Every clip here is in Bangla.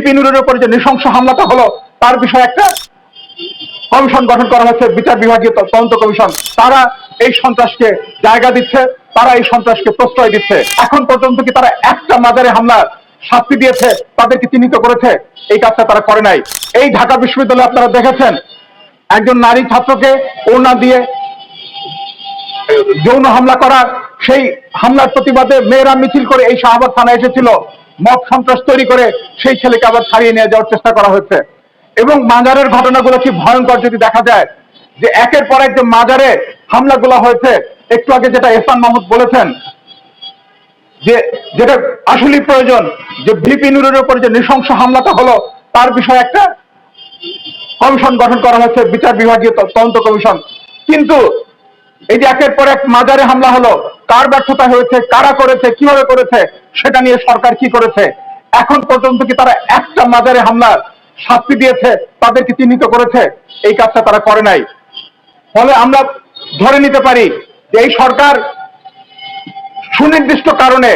ভিপি নুরের উপর যে নৃশংস হামলাটা হলো, তার বিষয়ে একটা কমিশন গঠন করা হয়েছে, বিচার বিভাগীয় তদন্ত কমিশন। তারা এই সন্ত্রাসকে জায়গা দিচ্ছে, তারা এই সন্ত্রাসকে প্রশ্রয় দিচ্ছে। এখন পর্যন্ত কি তারা একটা মাজারে হামলা শাস্তি দিয়েছে, তাদেরকে চিহ্নিত করেছে? এই কাজটা তারা করে নাই। এই ঢাকা বিশ্ববিদ্যালয়ে আপনারা দেখেছেন, একজন নারী ছাত্রকে ওড়না দিয়ে যৌন হামলা করা সেই হামলার প্রতিবাদে মেয়েরা মিছিল করে এই শাহবাগ থানায় এসেছিল। মত সন্ত্রাস তৈরি করে সেই ছেলেকে আবার ছাড়িয়ে নিয়ে যাওয়ার চেষ্টা করা হয়েছে। এবং মাজারের ঘটনাগুলো কি ভয়ঙ্কর যদি দেখা যায়, যে একের পর এক যে মাজারে হামলাগুলো হয়েছে, একটু আগে যেটা এহসান মাহমুদ বলেছেন, যে যেটা আসলেই প্রয়োজন, যে ভিপি নুরের উপর যে নৃশংস হামলাটা হলো, তার বিষয়ে একটা কমিশন গঠন করা হয়েছে, বিচার বিভাগীয় তদন্ত কমিশন। কিন্তু এই যে একের পর এক মাজারে হামলা হলো, কার ব্যর্থতা হয়েছে, কারা করেছে, কীভাবে করেছে সেটা নিয়ে সরকার কি করেছে? এখন পর্যন্ত কি তারা একটা মাজারে হামলা শাস্তি দিয়েছে? তাদেরকে চিহ্নিত করেছে? এই কাজটা তারা করে নাই। ফলে আমরা ধরে নিতে পারি যে এই সরকার সুনির্দিষ্ট কারণে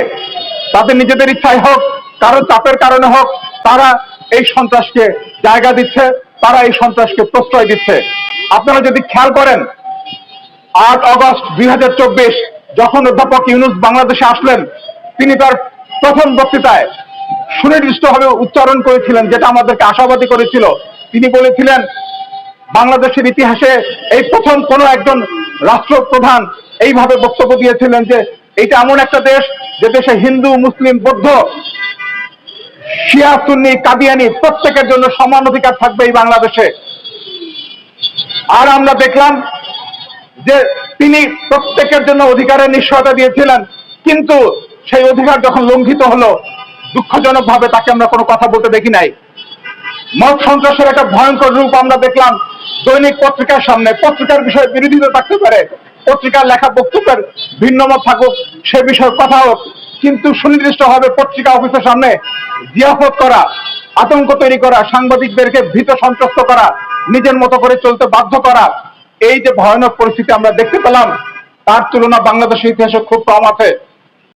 তাদের নিজেদের ইচ্ছায় হোক, কারও চাপের কারণে হোক, তারা এই সন্ত্রাসকে জায়গা দিচ্ছে, তারা এই সন্ত্রাসকে প্রশ্রয় দিচ্ছে। আপনারা যদি খেয়াল করেন, আট অগস্ট দুই হাজার চব্বিশ যখন অধ্যাপক ইউনুস বাংলাদেশে আসলেন তিনি তার প্রথম বক্তৃতায় সুনির্দিষ্টভাবে উচ্চারণ করেছিলেন, যেটা আমাদেরকে আশাবাদী করেছিল। তিনি বলেছিলেন, বাংলাদেশের ইতিহাসে এই প্রথম কোন একজন রাষ্ট্রপ্রধান এইভাবে বক্তব্য দিয়েছিলেন যে, এটা এমন একটা দেশ যে দেশে হিন্দু, মুসলিম, বৌদ্ধ, শিয়া, সুন্নি, কাদিয়ানি প্রত্যেকের জন্য সমান অধিকার থাকবে এই বাংলাদেশে। আর আমরা দেখলাম যে তিনি প্রত্যেকের জন্য অধিকারের নিশ্চয়তা দিয়েছিলেন, কিন্তু সেই অধিকার যখন লঙ্ঘিত হলো দুঃখজনক ভাবে তাকে আমরা কোনো কথা বলতে দেখি নাই। মত সন্ত্রাসের একটা ভয়ঙ্কর রূপ আমরা দেখলাম দৈনিক পত্রিকার সামনে। পত্রিকার বিষয়ে বিরোধিতা থাকতে পারে, পত্রিকার লেখা বক্তব্যের ভিন্ন মত থাকুক, সে বিষয়ে কথা হোক, কিন্তু সুনির্দিষ্টভাবে পত্রিকা অফিসের সামনে জিয়াফত করা, আতঙ্ক তৈরি করা, সাংবাদিকদেরকে ভীত সন্ত্রস্ত করা, নিজের মতো করে চলতে বাধ্য করা, এই যে ভয়ানক পরিস্থিতি আমরা দেখতে পেলাম, তার তুলনা বাংলাদেশের ইতিহাসে খুব কম আছে।